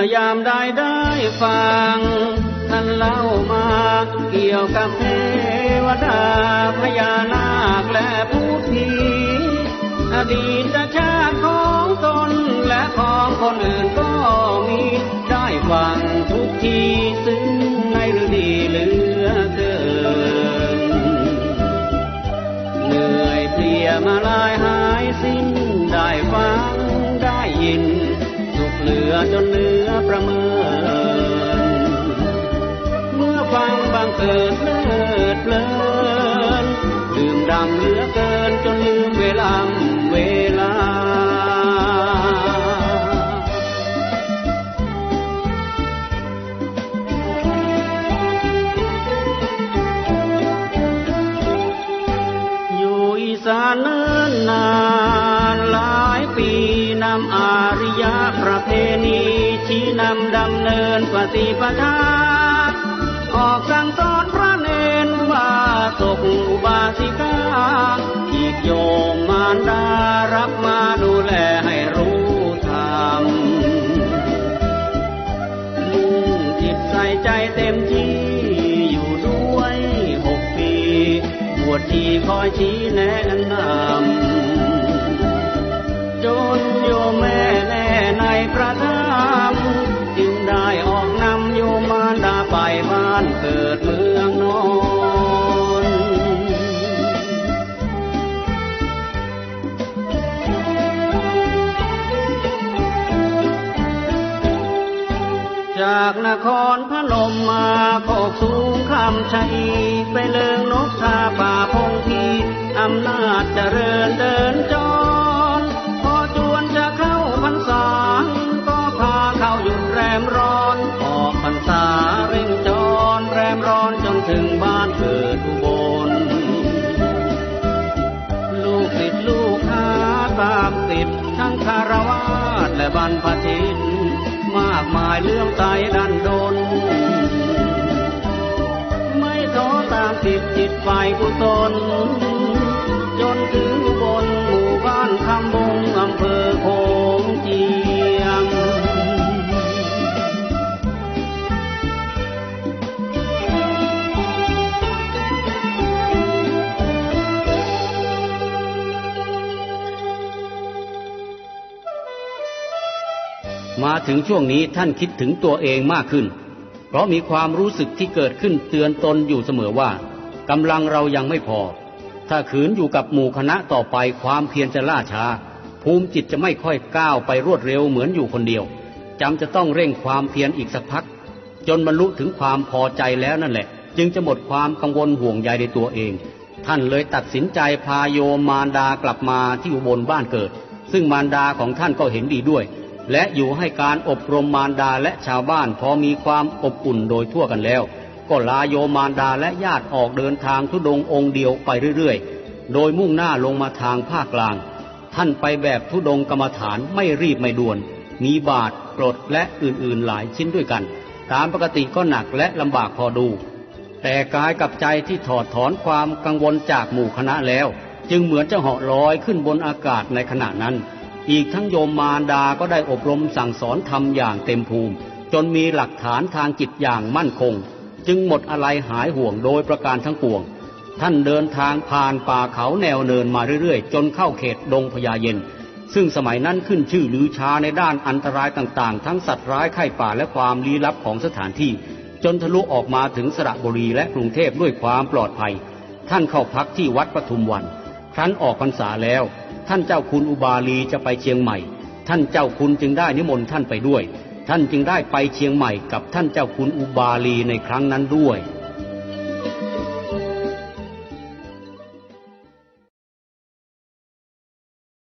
อยามได้ได้ฟัง ท่านเล่ามาเกี่ยวกับเทวดาพญานาคและผู้ผีอดีตชาติของตนและของคนอื่นก็มีได้ฟังทุกทีซึ่งในฤดีเหลือเกิน เหนื่อยเพลียมาลายหา จนเหลือประเมิน เมื่อฟังบังเกิดเลิดเพลินดื่มดำเหลือเกินจนลืมเวลาเวลาอยู่อีสานเนินนานหลายปีนำอาริยประ เพณีชี้นำดำเนินปฏิปทา ออกสั่งสอนพระเนนว่าศกอุบาสิกาอีกโยมมารดารับมาดูแลให้รู้ธรรมมุ่งจิตใส่ใจเต็มที่อยู่ด้วยหกปีบวชที่คอยชี้แนะนำจนโยมแม่ แน่ในพระธรรมจึงได้ออกนำโยมมารดาไปบ้านเกิดเมืองนอนจากนครพนมมาโคกสูงคำชัยไปเลิงนกทาป่าพงทีอำนาจเจริญเดินจร ถึงบ้านเกิดอุบล ลูกติดลูกหาตามติดทั้งคารวาสและบรรพชิต มากมายเลื่อมใสดันดน ไม่ท้อตามติดจิตไฟกุศลจนถึง มาถึงช่วงนี้ท่านคิดถึงตัวเองมากขึ้น เพราะมีความรู้สึกที่เกิดขึ้นเตือนตนอยู่เสมอว่ากำลังเรายังไม่พอ ถ้าขืนอยู่กับหมู่คณะต่อไปความเพียรจะล่าช้า ภูมิจิตจะไม่ค่อยก้าวไปรวดเร็วเหมือนอยู่คนเดียวจำจะต้องเร่งความเพียรอีกสักพัก จนบรรลุถึงความพอใจแล้วนั่นแหละ จึงจะหมดความกังวลห่วงใยในตัวเอง ท่านเลยตัดสินใจพาโยมมารดากลับมาที่อุบลบ้านเกิด ซึ่งมารดาของท่านก็เห็นดีด้วย และอยู่ให้การอบรมมารดาและชาวบ้านพอมีความอบอุ่นโดยทั่วกันแล้ว ก็ลาโยมารดาและญาติออกเดินทางทุดงองค์เดียวไปเรื่อยๆ โดยมุ่งหน้าลงมาทางภาคกลาง ท่านไปแบบทุดงกรรมฐานไม่รีบไม่ด่วน มีบาทกรดและอื่นๆหลายชิ้นด้วยกัน ตามปกติก็หนักและลำบากพอดู แต่กายกับใจที่ถอดถอนความกังวลจากหมู่คณะแล้ว จึงเหมือนจะเหาะลอยขึ้นบนอากาศในขณะนั้น อีกทั้งโยมมารดาก็ได้อบรมสั่งสอนทำอย่างเต็มภูมิ จนมีหลักฐานทางจิตอย่างมั่นคง จึงหมดอะไรหายห่วงโดยประการทั้งปวง ท่านเดินทางผ่านป่าเขาแนวเนินมาเรื่อยๆ จนเข้าเขตดงพญาเย็น ซึ่งสมัยนั้นขึ้นชื่อลือชาในด้านอันตรายต่างๆ ทั้งสัตว์ร้ายไข้ป่าและความลี้ลับของสถานที่ จนทะลุออกมาถึงสระบุรีและกรุงเทพด้วยความปลอดภัย ท่านเข้าพักที่วัดปทุมวัน ครั้นออกพรรษาแล้ว ท่านเจ้าคุณอุบาลีจะไปเชียงใหม่ ท่านเจ้าคุณจึงได้นิมนต์ท่านไปด้วย ท่านจึงได้ไปเชียงใหม่กับท่านเจ้าคุณอุบาลีในครั้งนั้นด้วย